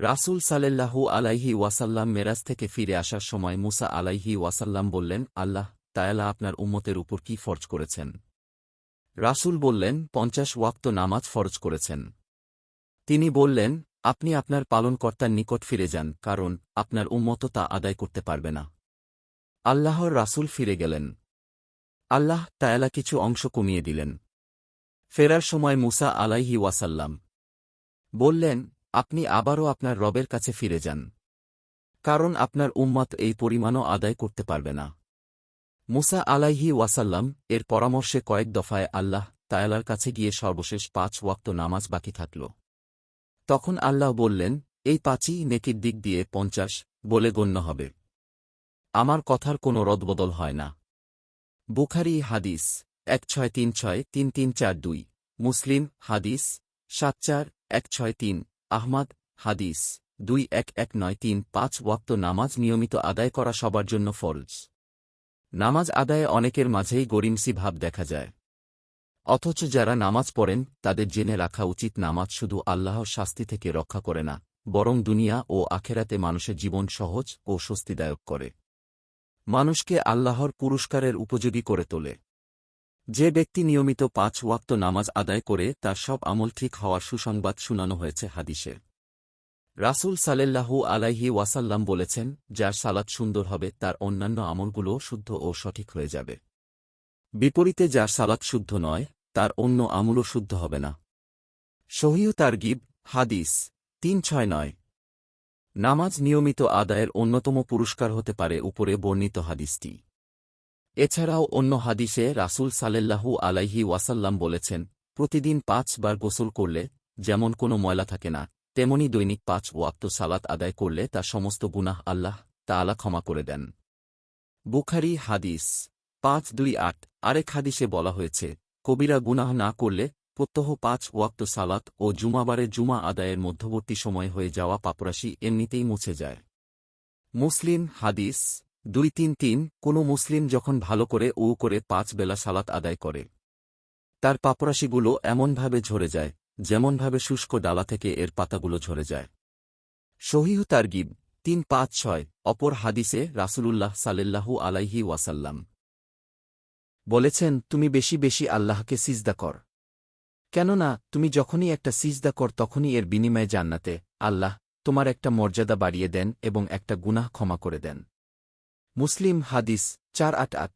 রাসূল সালেল্লাহু আলাইহি ওয়াসাল্লাম মেরাজ থেকে ফিরে আসার সময় মুসা আলাইহি ওয়াসাল্লাম বললেন, আল্লাহ তায়ালা আপনার উম্মতের উপর কি ফরজ করেছেন? রাসূল বললেন, পঞ্চাশ ওয়াক্ত নামাজ ফরজ করেছেন। তিনি বললেন, আপনি আপনার পালনকর্তার নিকট ফিরে যান, কারণ আপনার উম্মত তা আদায় করতে পারবে না। আল্লাহর রাসূল ফিরে গেলেন। আল্লাহ তায়ালা কিছু অংশ কমিয়ে দিলেন। ফেরার সময় মুসা আলাইহি ওয়াসাল্লাম বললেন আপনি আবারও আপনার রবের কাছে ফিরে যান। কারণ আপনার উম্মত এই পরিমাণও আদায় করতে পারবে না। মুসা আলাইহি ওয়াসাল্লাম এর পরামর্শে কয়েক দফায় আল্লাহ তায়ালার কাছে গিয়ে সর্বশেষ পাঁচ ওয়াক্ত নামাজ বাকি থাকল। তখন আল্লাহ বললেন, এই পাঁচই নেকির দিক দিয়ে পঞ্চাশ বলে গণ্য হবে। আমার কথার কোনো রদবদল হয় না। বুখারি হাদিস এক ছয় তিন ছয় তিন তিন চার দুই, মুসলিম হাদিস সাত চার এক ছয় তিন। আহমাদ, হাদিস, দুই এক এক নয় তিন পাঁচ ওয়াক্ত নামাজ নিয়মিত আদায় করা সবার জন্য ফরজ। নামাজ আদায়ে অনেকের মাঝেই গরিমসি ভাব দেখা যায়। অথচ যারা নামাজ পড়েন, তাদের জেনে রাখা উচিত নামাজ শুধু আল্লাহর শাস্তি থেকে রক্ষা করে না, বরং দুনিয়া ও আখেরাতে মানুষের জীবন সহজ ও স্বস্তিদায়ক করে। মানুষকে আল্লাহর পুরস্কারের উপযোগী করে তোলে। যে ব্যক্তি নিয়মিত পাঁচ ওয়াক্ত নামাজ আদায় করে, তার সব আমল ঠিক হওয়ার সুসংবাদ শুনানো হয়েছে হাদিসে। রাসূল সালেল্লাহু আলাইহি ওয়াসাল্লাম বলেছেন, যার সালাদ সুন্দর হবে, তার অন্যান্য আমলগুলো শুদ্ধ ও সঠিক হয়ে যাবে। বিপরীতে যার সালাদ শুদ্ধ নয়, তার অন্য আমলও শুদ্ধ হবে না। সহিহ তারগিব, হাদিস, তিন ছয় নয়। নামাজ নিয়মিত আদায়ের অন্যতম পুরস্কার হতে পারে উপরে বর্ণিত হাদিসটি। এছাড়াও অন্য হাদিসে রাসূল সালেল্লাহু আলাইহি ওয়াসাল্লাম বলেছেন, প্রতিদিন পাঁচ বার গোসল করলে যেমন কোনো ময়লা থাকে না, তেমনি দৈনিক পাঁচ ওয়াক্ত সালাত আদায় করলে তা সমস্ত গুনাহ আল্লাহ তাআলা ক্ষমা করে দেন। বুখারি হাদিস পাঁচ দুই আট, আরেক হাদিসে বলা হয়েছে, কবিরা গুনাহ না করলে প্রত্যহ পাঁচ ওয়াক্ত সালাত ও জুমাবারে জুমা আদায়ের মধ্যবর্তী সময় হয়ে যাওয়া পাপরাশি এমনিতেই মুছে যায়। মুসলিম হাদিস দুই তিন তিন কোনো মুসলিম যখন ভালো করে ও করে পাঁচ বেলা সালাত আদায় করে, তার পাপরাশিগুলো এমনভাবে ঝরে যায়, যেমনভাবে শুষ্ক ডালা থেকে এর পাতাগুলো ঝরে যায়। সহিহ তারগিব তিন পাঁচ ছয়, অপর হাদিসে রাসূলুল্লাহ সালেল্লাহু আলাইহি ওয়াসাল্লাম বলেছেন, তুমি বেশি বেশি আল্লাহকে সিজদা কর। কেননা, তুমি যখনই একটা সিজদা কর, তখনই এর বিনিময়ে জান্নাতে আল্লাহ তোমার একটা মর্যাদা বাড়িয়ে দেন এবং একটা গুনাহ ক্ষমা করে দেন। মুসলিম হাদিস চার আট আট।